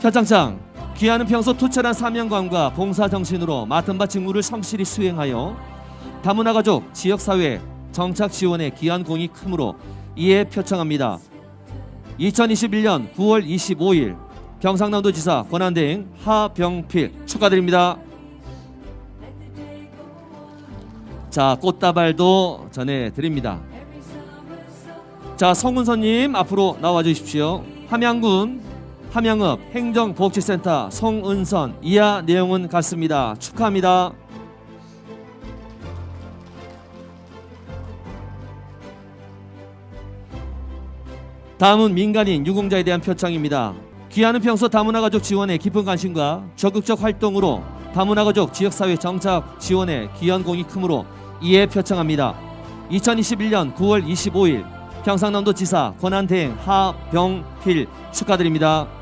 표창장 귀하는 평소 투철한 사명감과 봉사 정신으로 맡은 바 직무를 성실히 수행하여 다문화 가족 지역 사회 정착 지원에 기한 공이 크므로 이에 표창합니다. 2021년 9월 25일 경상남도 지사 권한대행 하병필 축하드립니다. 자 꽃다발도 전해 드립니다. 자 송은선님 앞으로 나와 주십시오. 함양군 함양읍 행정복지센터 송은선 이하 내용은 같습니다. 축하합니다. 다음은 민간인 유공자에 대한 표창입니다. 귀하는 평소 다문화 가족 지원에 깊은 관심과 적극적 활동으로 다문화 가족 지역사회 정착 지원에 기여한 공이 크므로 이에 표창합니다. 2021년 9월 25일 경상남도 지사 권한대행 하병필 축하드립니다.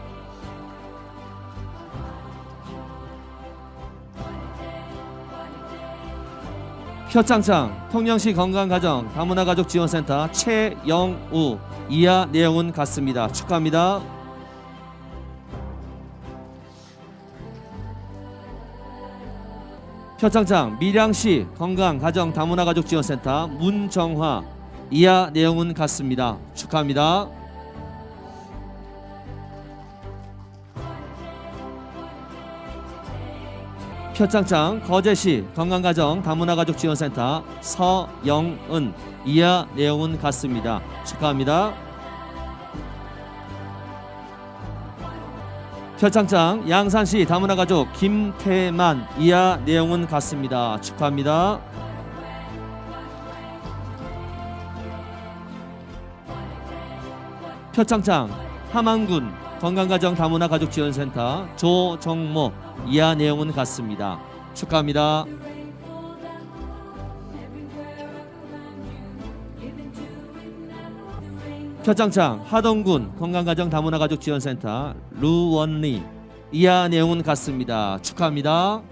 표창장 통영시 건강가정 다문화 가족 지원센터 최영우 이하 내용은 같습니다. 축하합니다. 표창장 밀양시 건강가정 다문화 가족 지원센터 문정화 이하 내용은 같습니다. 축하합니다. 표창장 거제시 건강가정 다문화 가족 지원센터 서영은 이하 내용은 같습니다. 축하합니다. 표창장 양산시 다문화 가족 김태만 이하 내용은 같습니다. 축하합니다. 표창장 함안군 건강가정 다문화 가족 지원센터 조정모 이하 내용은 같습니다. 축하합니다. 표창장 하동군 건강가정 다문화 가족 지원센터 루원리 이하 내용은 같습니다. 축하합니다.